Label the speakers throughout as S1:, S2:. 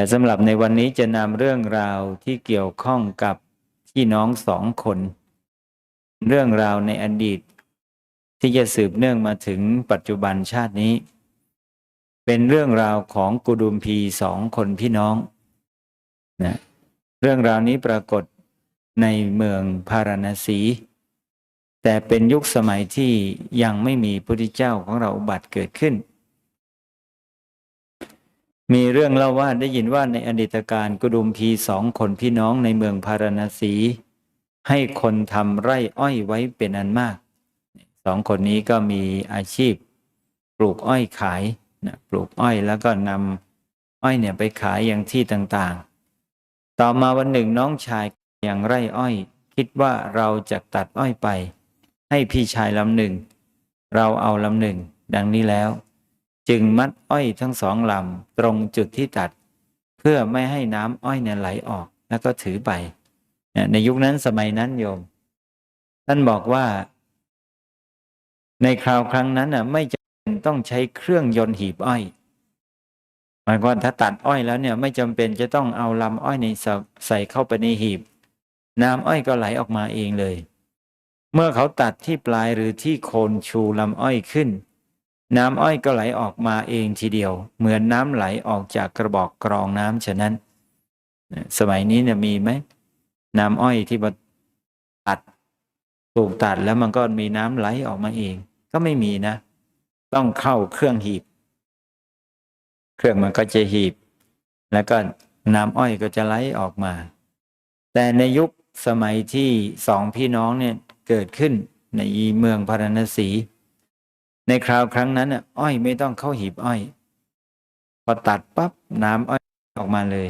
S1: แต่สำหรับในวันนี้จะนำเรื่องราวที่เกี่ยวข้องกับพี่น้องสองคน เรื่องราวในอดีต ที่จะสืบเนื่องมาถึงปัจจุบันชาตินี้ เป็นเรื่องราวของกุดุมพีสองคนพี่น้องนะเรื่องราวนี้ปรากฏในเมืองพาราณสี แต่เป็นยุคสมัยที่ยังไม่มีพระพุทธเจ้าของเราอุบัติเกิดขึ้น มีเรื่องเล่าว่าได้ยินว่าในอดีตการกุดุมพีสองคนพี่น้องในเมืองพาราณสี ให้คนทำไร่อ้อยไว้เป็นอันมากสองคนนี้ก็มีอาชีพปลูกอ้อยขายนะปลูกอ้อยแล้วก็นำอ้อยเนี่ยไปขายอย่างที่ต่างๆ ต่อมาวันหนึ่งน้องชายอย่างไร่อ้อย คิดว่าเราจะตัดอ้อยไป ให้พี่ชายลำหนึ่ง เราเอาลำหนึ่ง ดังนี้แล้ว จึงมัดอ้อยทั้งสองลำตรงจุดที่ตัด เพื่อไม่ให้น้ำอ้อยเนี่ยไหลออกแล้วก็ถือไปในยุคนั้นสมัยนั้นโยม ท่านบอกว่า ในคราวครั้งนั้นน่ะ ไม่จำเป็นต้องใช้เครื่องยนต์หีบอ้อยหมายความว่าถ้าตัดอ้อยแล้วเนี่ย ไม่จำเป็นจะต้องเอาลำอ้อยในใส่ใส่เข้าไปในหีบ น้ำอ้อยก็ไหลออกมาเองเลย เมื่อเขาตัดที่ปลายหรือที่โคนชูลำอ้อยขึ้น น้ำอ้อยก็ไหลออกมาเองทีเดียว เหมือนน้ำไหลออกจากกระบอกกรองน้ำฉะนั้น สมัยนี้เนี่ยมีไหมน้ำอ้อยที่มาตัดถูกตัดแล้วมันก็มีน้ำไหลออกมาเอง ก็ไม่มีนะ ต้องเข้าเครื่องหีบ เครื่องมันก็จะหีบ แล้วก็น้ำอ้อยก็จะไหลออกมา แต่ในยุคสมัยที่สองพี่น้องเนี่ยเกิดขึ้นในเมืองพาราณสี ในคราวครั้งนั้นอ้อยไม่ต้องเข้าหีบอ้อย พอตัดปั๊บน้ำอ้อยออกมาเลย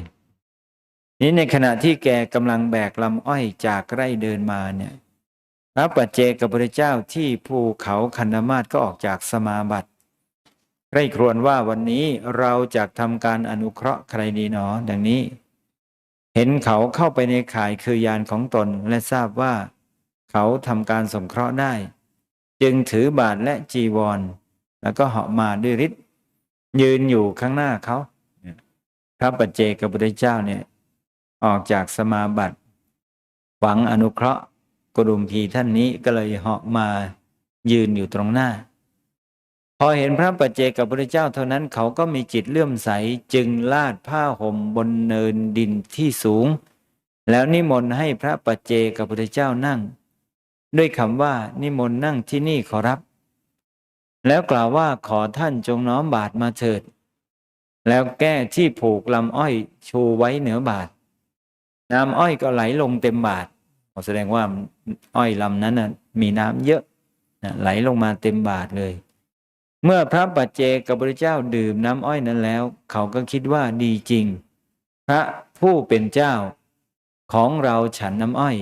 S1: นี้ในขณะที่แกกำลังแบกลำอ้อยจากไร่เดินมาเนี่ยพระปัจเจกพระเจ้าที่ภูเขาคันธมาศก็ออกจากสมาบัติใคร่ครวญว่าวันนี้เราจะทำการอนุเคราะห์ใครดีหนอ ดังนี้ เห็นเขาเข้าไปในข่ายคือยานของตนและทราบว่า เขาทำการสงเคราะห์ได้ จึงถือบาทและจีวร แล้วก็เหาะมาด้วยฤทธิ์ยืนอยู่ข้างหน้าเขาพระปัจเจกพุทธเจ้าเนี่ย ออกจากสมาบัติ หวังอนุเคราะห์กรุมพีท่านนี้ก็เลยเหาะมายืนอยู่ตรงหน้า พอเห็นพระปัจเจกพุทธเจ้าเท่านั้นเขาก็มีจิตเลื่อมใสจึงลาดผ้าห่มบนเนินดินที่สูง แล้วนิมนต์ให้พระปัจเจกพุทธเจ้านั่ง ด้วยคำว่า นิมนต์นั่งที่นี่ขอรับ แล้วกล่าวว่าขอท่านจงน้อมบาทมาเถิด แล้วแก้ที่ผูกลำอ้อยชูไว้เหนือบาทน้ำอ้อยก็ไหลลงเต็มบาทแสดงว่าอ้อยลำนั้นนะมีน้ำเยอะนะไหลลงมาเต็มบาทเลย เมื่อพระปัจเจกพระเจ้าดื่มน้ำอ้อยนั้นแล้ว เขาก็คิดว่าดีจริง พระผู้เป็นเจ้าของเราฉันน้ำอ้อย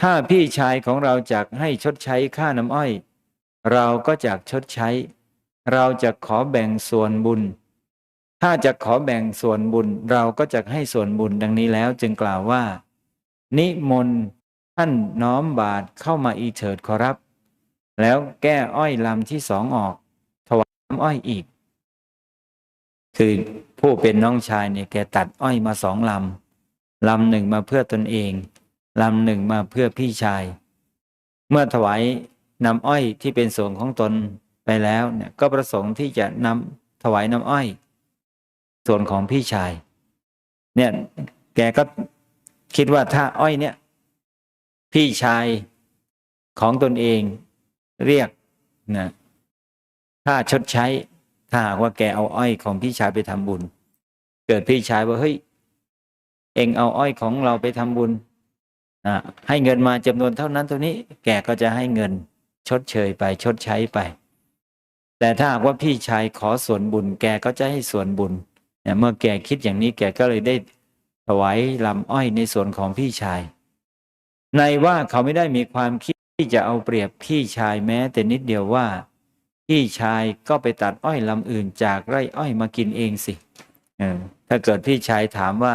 S1: ถ้าพี่ชายของเราจะให้ชดใช้ค่าน้ำอ้อย เราก็จะชดใช้ เราจะขอแบ่งส่วนบุญ ถ้าจะขอแบ่งส่วนบุญ เราก็จะให้ส่วนบุญดังนี้แล้วจึงกล่าวว่า นิมนต์ท่านน้อมบาทเข้ามาอีเถิดขอรับ แล้วแก้อ้อยลำที่สองออก ถวายน้ำอ้อยอีก คือผู้เป็นน้องชายเนี่ยแกตัดอ้อยมาสองลำลำหนึ่งมาเพื่อตนเอง ลำหนึ่งมาเพื่อพี่ชาย เมื่อถวายน้ำอ้อยที่เป็นส่วนของตนไปแล้วเนี่ยก็ประสงค์ที่จะนำถวายน้ำอ้อย ส่วนของพี่ชาย เนี่ยแกก็คิดว่าถ้าอ้อยเนี่ย พี่ชายของตนเองเรียกนะค่าชดใช้ถ้าหากว่าแกเอาอ้อยของพี่ชายไปทำบุญ เกิดพี่ชายว่าเฮ้ยเองเอาอ้อยของเราไปทำบุญ ให้เงินมาจำนวนเท่านั้นเท่านี้ แกก็จะให้เงินชดเชยไปชดใช้ไป แต่ถ้าหากว่าพี่ชายขอส่วนบุญ แกก็จะให้ส่วนบุญเมื่อแกคิดอย่างนี้แกก็เลยได้ถวายลำอ้อยในส่วนของพี่ชาย ในว่าเขาไม่ได้มีความคิดที่จะเอาเปรียบพี่ชายแม้ แต่นิดเดียวว่า พี่ชายก็ไปตัดอ้อยลำอื่นจากไร่อ้อยมากินเองสิถ้าเกิดพี่ชายถามว่า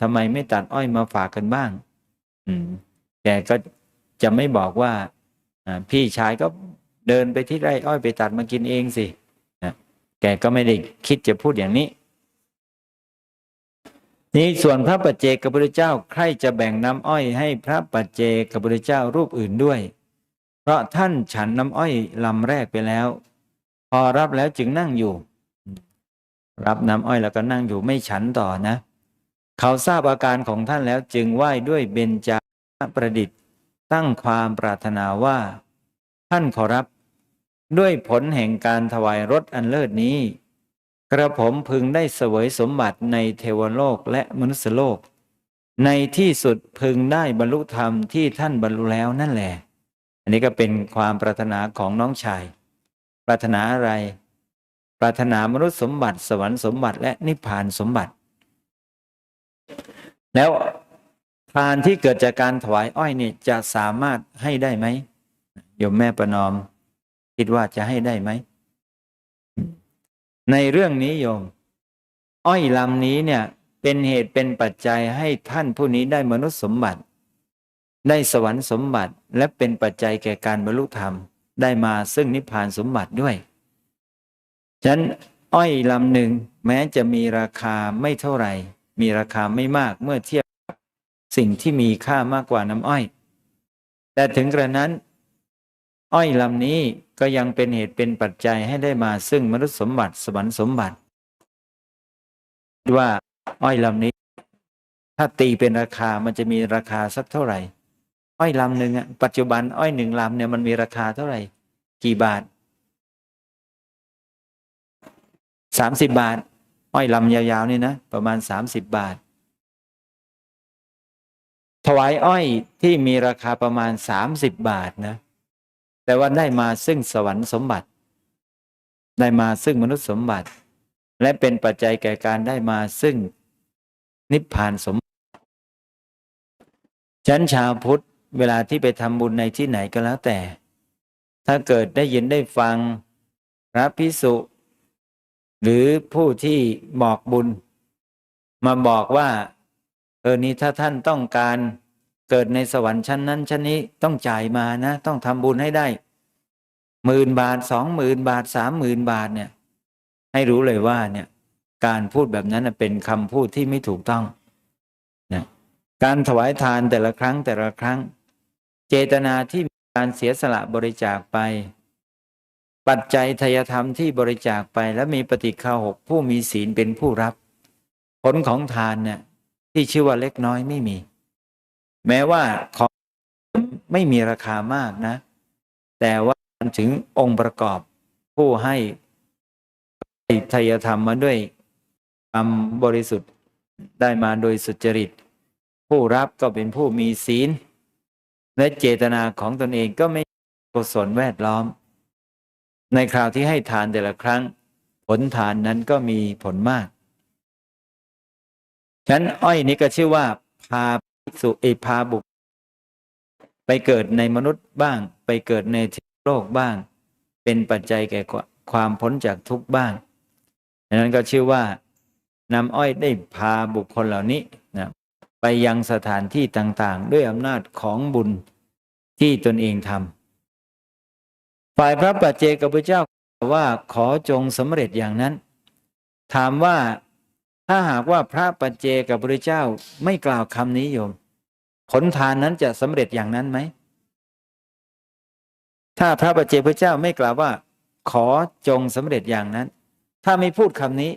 S1: ทำไมไม่ตัดอ้อยมาฝากกันบ้าง อืมแกก็จะไม่บอกว่าพี่ชายก็เดินไปที่ไร่อ้อยไปตัดมากินเองสิแกก็ไม่ได้คิดจะพูดอย่างนี้ นี้ส่วนพระปัจเจกพระพุทธเจ้าใครจะแบ่งน้ำอ้อยให้พระปัจเจกพระพุทธเจ้ารูปอื่นด้วย เพราะท่านฉันน้ำอ้อยลำแรกไปแล้ว พอรับแล้วจึงนั่งอยู่ รับน้ำอ้อยแล้วก็นั่งอยู่ไม่ฉันต่อนะ เขาทราบอาการของท่านแล้วจึงไหว้ด้วยเบญจาประดิษฐ์ ตั้งความปรารถนาว่า ท่านขอรับด้วยผลแห่งการถวายรถอันเลิศนี้ กระผมพึงได้เสวยสมบัติในเทวโลกและมนุษยโลก ในที่สุดพึงได้บรรลุธรรมที่ท่านบรรลุแล้วนั่นแหละ อันนี้ก็เป็นความปรารถนาของน้องชาย ปรารถนาอะไร ปรารถนามนุษย์สมบัติสวรรค์สมบัติและนิพพานสมบัติ แล้วทานที่เกิดจากการถวายอ้อยเนี่ยจะสามารถให้ได้ไหมโยมแม่ประนอม คิดว่าจะให้ได้ไหม ในเรื่องนี้โยม อ้อยลำนี้เนี่ย เป็นเหตุเป็นปัจจัยให้ท่านผู้นี้ได้มนุษย์สมบัติ ได้สวรรค์สมบัติและเป็นปัจจัยแก่การบรรลุธรรม ได้มาซึ่งนิพพานสมบัติด้วยฉะนั้นอ้อยลำหนึ่งแม้จะมีราคาไม่เท่าไหร่ มีราคาไม่มากเมื่อเทียบกับสิ่งที่มีค่ามากกว่าน้ำอ้อย แต่ถึงกระนั้น อ้อยลำนี้ก็ยังเป็นเหตุเป็นปัจจัยให้ได้มาซึ่งมนุษย์สมบัติสวรรค์สมบัติ ว่าอ้อยลำนี้ ถ้าตีเป็นราคามันจะมีราคาสักเท่าไหร่ อ้อยลำหนึ่งอะปัจจุบันอ้อยหนึ่งลำเนี่ยมันมีราคาเท่าไหร่ กี่บาทสามสิบบาท อ้อยลำยาวๆนี่นะประมาณสามสิบบาท ถวายอ้อยที่มีราคาประมาณสามสิบบาทนะ แต่ว่าได้มาซึ่งสวรรค์สมบัติ ได้มาซึ่งมนุษย์สมบัติ และเป็นปัจจัยแก่การได้มาซึ่งนิพพานสมบัติฉันชาวพุทธเวลาที่ไปทำบุญในที่ไหนก็แล้วแต่ ถ้าเกิดได้ยินได้ฟังพระพิสุ หรือผู้ที่บอกบุญ มาบอกว่า เออนี้ถ้าท่านต้องการเกิดในสวรรค์ชั้นนั้นชั้นนี้ต้องจ่ายมานะ ต้องทำบุญให้ได้หมื่นบาทสองหมื่นบาทสามหมื่นบาทเนี่ย ให้รู้เลยว่าเนี่ย การพูดแบบนั้นเป็นคำพูดที่ไม่ถูกต้องนะการถวายทานแต่ละครั้งแต่ละครั้ง เจตนาที่มีการเสียสละบริจาคไป ปัจจัยทยธรรมที่บริจาคไปและมีปฏิฆาหกผู้มีศีลเป็นผู้รับ ผลของทานเนี่ยที่ชื่อว่าเล็กน้อยไม่มี แม้ว่าของไม่มีราคามากนะ แต่ว่ามันถึงองค์ประกอบผู้ให้ทายธรรมมาด้วยความบริสุทธิ์ได้มาโดยสุจริต ผู้รับก็เป็นผู้มีศีล และเจตนาของตนเองก็ไม่กุศลแวดล้อม ในคราวที่ให้ทานแต่ละครั้ง ผลทานนั้นก็มีผลมากฉะนั้นอ้อยนี้ก็ชื่อว่า พาภิกษุเอพาบุคไปเกิดในมนุษย์บ้าง ไปเกิดในโลกบ้าง เป็นปัจจัยแก่ความพ้นจากทุกข์บ้างดังนั้นก็ชื่อว่านำอ้อยได้พาบุคคลเหล่านี้นะไปยังสถานที่ต่างๆ ด้วยอำนาจของบุญที่ตนเองทำ ฝ่ายพระปัจเจกพุทธเจ้าว่าขอจงสำเร็จอย่างนั้น ถามว่าถ้าหากว่าพระปัจเจกพุทธเจ้าไม่กล่าวคำนี้โยม ผลทานนั้นจะสำเร็จอย่างนั้นไหมถ้าพระปัจเจกพุทธเจ้าไม่กล่าวว่า ขอจงสำเร็จอย่างนั้น ถ้าไม่พูดคำนี้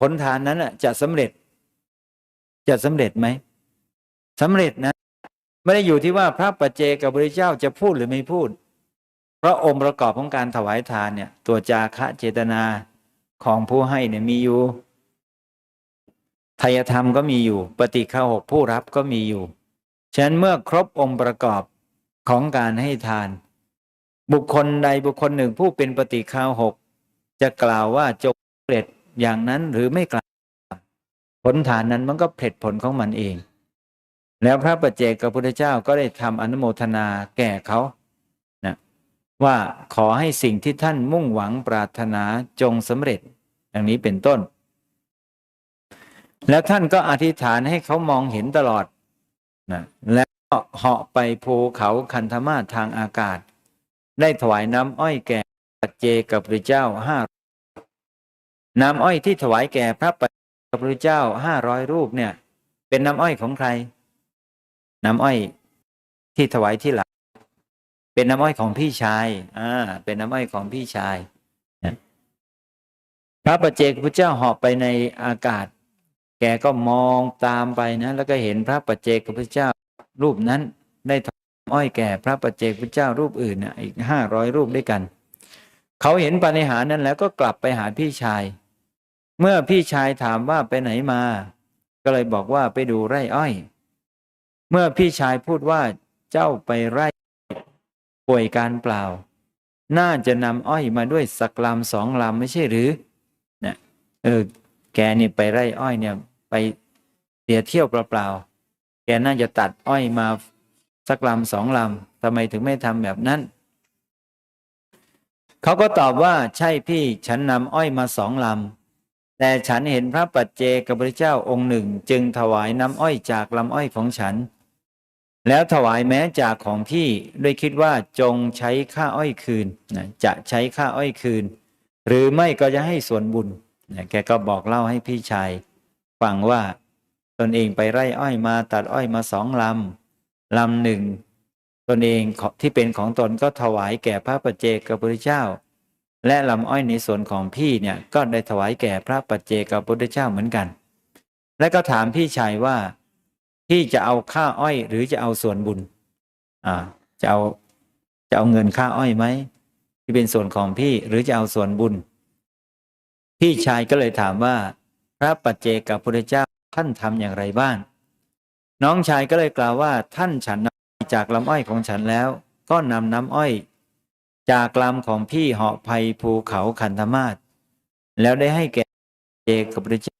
S1: ผลทานนั้นจะสำเร็จ จะสำเร็จไหมสำเร็จนะไม่ได้อยู่ที่ว่าพระปัจเจกพุทธเจ้าจะพูดหรือไม่พูด พราะองค์ประกอบของการถวายทานเนี่ย ตัวจาคะเจตนาของผู้ให้เนี่ยมีอยู่ทายธรรมก็มีอยู่ ปฏิฆาหกผู้รับก็มีอยู่ ฉะนั้นเมื่อครบองค์ประกอบของการให้ทาน บุคคลใดบุคคลหนึ่งผู้เป็นปฏิฆาหกจะกล่าวว่าจงเปรตอย่างนั้นหรือไม่กล่าวผลฐานนั้นมันก็เผลผลของมันเอง แล้วพระปัจเจกกับพุทธเจ้าก็ได้ทำอนุโมทนาแก่เขา ว่าขอให้สิ่งที่ท่านมุ่งหวังปรารถนาจงสำเร็จอย่างนี้เป็นต้น แล้วท่านก็อธิษฐานให้เขามองเห็นตลอดนะแล้วก็เหาะไปภูเขาคันธมาศทางอากาศ ได้ถวายน้ำอ้อยแก่ปัจเจกับพระเจ้าห้าน้ำอ้อยที่ถวายแก่พระปัจเจกับพระเจ้าห้าร้อยรูปเนี่ย เป็นน้ำอ้อยของใคร น้ำอ้อยที่ถวายที่หลัง เป็นน้ำอ้อยของพี่ชาย อ่า เป็นน้ำอ้อยของพี่ชาย พระประเจกพุทธเจ้าเหาะไปในอากาศ แกก็มองตามไปนะ แล้วก็เห็นพระประเจกพุทธเจ้ารูปนั้น ได้ถวายน้ำอ้อยแก่พระประเจกพุทธเจ้ารูปอื่นนะอีกห้าร้อยรูปด้วยกัน เขาเห็นปาฏิหาริย์นั้นแล้วก็กลับไปหาพี่ชาย เมื่อพี่ชายถามว่าไปไหนมา ก็เลยบอกว่าไปดูไร่อ้อย เมื่อพี่ชายพูดว่าเจ้าไปไร่ ป่วยการเปล่า น่าจะนำอ้อยมาด้วยสักลำสองลำไม่ใช่หรือเนี่ยเออ แกนี่ไปไร่อ้อยเนี่ย ไปเสียเที่ยวเปล่าๆแกน่าจะตัดอ้อยมาสักลำสองลำทำไมถึงไม่ทำแบบนั้นเขาก็ตอบว่าใช่พี่ฉันนำอ้อยมาสองลำ แต่ฉันเห็นพระปัจเจกพุทธเจ้าองค์หนึ่ง จึงถวายน้ำอ้อยจากลำอ้อยของฉัน แล้วถวายแม้จากของพี่ด้วยคิดว่าจงใช้ค่าอ้อยคืนนะจะใช้ค่าอ้อยคืน หรือไม่ก็จะให้ส่วนบุญนะแกก็บอกเล่าให้พี่ชายฟังว่าตนเองไปไร่อ้อยมาตัดอ้อยมาสองลำลำหนึ่งตนเองที่เป็นของตนก็ถวายแก่พระปัจเจกพุทธเจ้า และลำอ้อยในส่วนของพี่เนี่ยก็ได้ถวายแก่พระปัจเจกพุทธเจ้าเหมือนกัน และก็ถามพี่ชายว่า พี่จะเอาค่าอ้อย หรือจะเอาส่วนบุญ อ่า จะเอาจะเอาเงินค่าอ้อยไหมที่เป็นส่วนของพี่หรือจะเอาส่วนบุญ พี่ชายก็เลยถามว่า พระปัจเจกพุทธเจ้าท่านทำอย่างไรบ้างน้องชายก็เลยกล่าวว่า ท่านฉันน้ำจากลำอ้อยของฉันแล้ว ก็นำน้ำอ้อย จากลำของพี่เหาะภัยภูเขาขันธมาศแล้วได้ให้แก่เจกับพระเจ้า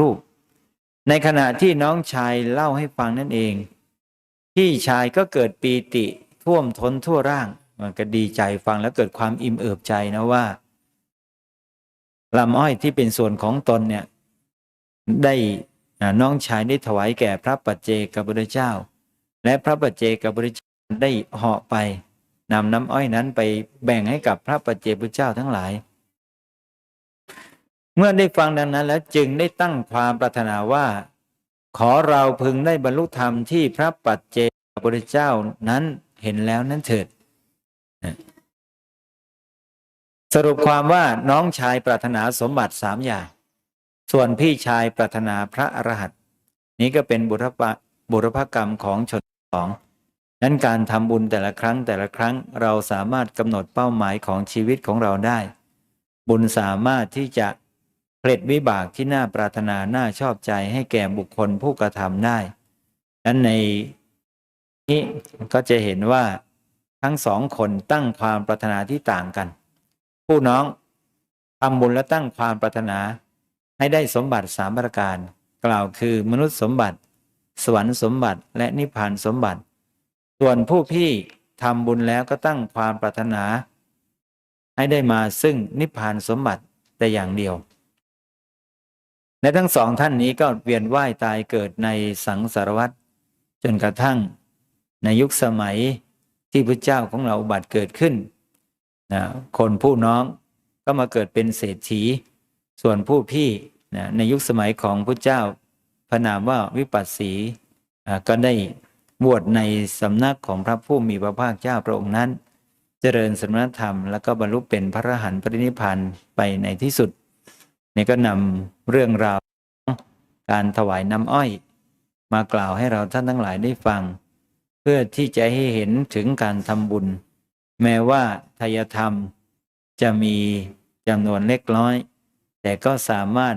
S1: รูป ในขณะที่น้องชายเล่าให้ฟังนั่นเอง พี่ชายก็เกิดปีติท่วมท้นทั่วร่าง มันก็ดีใจฟังแล้วเกิดความอิ่มเอิบใจนะว่าลำอ้อยที่เป็นส่วนของตนเนี่ยได้น้องชายได้ถวายแก่พระปัจเจกพุทธเจ้า และพระปัจเจกพุทธเจ้าได้เหาะไปนำน้ำอ้อยนั้นไปแบ่งให้กับพระปัจเจกพุทธเจ้าทั้งหลาย เมื่อได้ฟังดังนั้นแล้วจึงได้ตั้งความปรารถนาว่า ขอเราพึงได้บรรลุธรรมที่พระปัจเจกพุทธเจ้านั้นเห็นแล้วนั้นเถิด สรุปความว่าน้องชายปรารถนาสมบัติสามอย่าง ส่วนพี่ชายปรารถนาพระอรหันต์นี้ก็เป็นบุรพบุรพกรรมของชนสองนั้นการทำบุญแต่ละครั้งแต่ละครั้งเราสามารถกำหนดเป้าหมายของชีวิตของเราได้ บุญสามารถที่จะ ผลิตวิบากที่น่าปรารถนาน่าชอบใจให้แก่บุคคลผู้กระทำได้นั้นในนี้ก็จะเห็นว่าทั้งสองคนตั้งความปรารถนาที่ต่างกัน ผู้น้องทำบุญและตั้งความปรารถนาให้ได้สมบัติสามประการ กล่าวคือมนุษย์สมบัติ สวรรค์สมบัติและนิพพานสมบัติ ส่วนผู้พี่ทำบุญแล้วก็ตั้งความปรารถนา ให้ได้มาซึ่งนิพพานสมบัติแต่อย่างเดียว และทั้งสองท่านนี้ก็เวียนว่ายตายเกิดในสังสารวัฏจนกระทั่งในยุคสมัยที่พระเจ้าของเราบัติเกิดขึ้นนะคนผู้น้องก็มาเกิดเป็นเศรษฐี ส่วนผู้พี่นะในยุคสมัยของพระเจ้าพระนามว่าวิปัสสีอ่าก็ได้บวชในสำนักของพระผู้มีพระภาคเจ้าพระองค์นั้น เจริญสมณธรรม แล้วก็บรรลุเป็นพระอรหันต์ปรินิพพานไปในที่สุด นี่ก็นำเรื่องราวของการถวายน้ำอ้อย มากล่าวให้เราท่านทั้งหลายได้ฟัง เพื่อที่จะให้เห็นถึงการทำบุญ แม้ว่าทายธรรมจะมีจำนวนเล็กน้อย แต่ก็สามารถ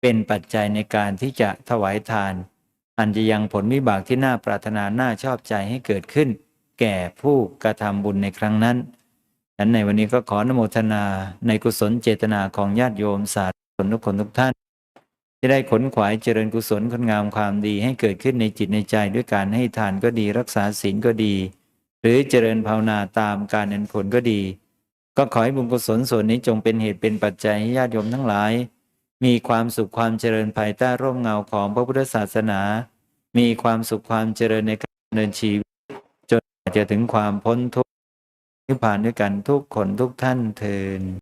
S1: เป็นปัจจัยในการที่จะถวายทาน อันจะยังผลวิบากที่น่าปรารถนาน่าชอบใจให้เกิดขึ้น แก่ผู้กระทำบุญในครั้งนั้น ฉันในวันนี้ก็ขออนโมทนาในกุศลเจตนาของญาติโยมสาธุชนทุกคนทุกท่าน ที่ได้ขนขวายเจริญกุศลคุณงามความดีให้เกิดขึ้นในจิตในใจด้วยการให้ทานก็ดีรักษาศีลก็ดี หรือเจริญภาวนาตามการเน้นผลก็ดี ก็ขอให้บุญกุศลส่วนนี้จงเป็นเหตุเป็นปัจจัยให้ญาติโยมทั้งหลาย มีความสุขความเจริญภายใต้ร่มเงาของพระพุทธศาสนา มีความสุขความเจริญในการดำเนินชีวิตจนจะถึงความพ้นทุกข์ นิพพานด้วยกันทุกคนทุกท่านเทิน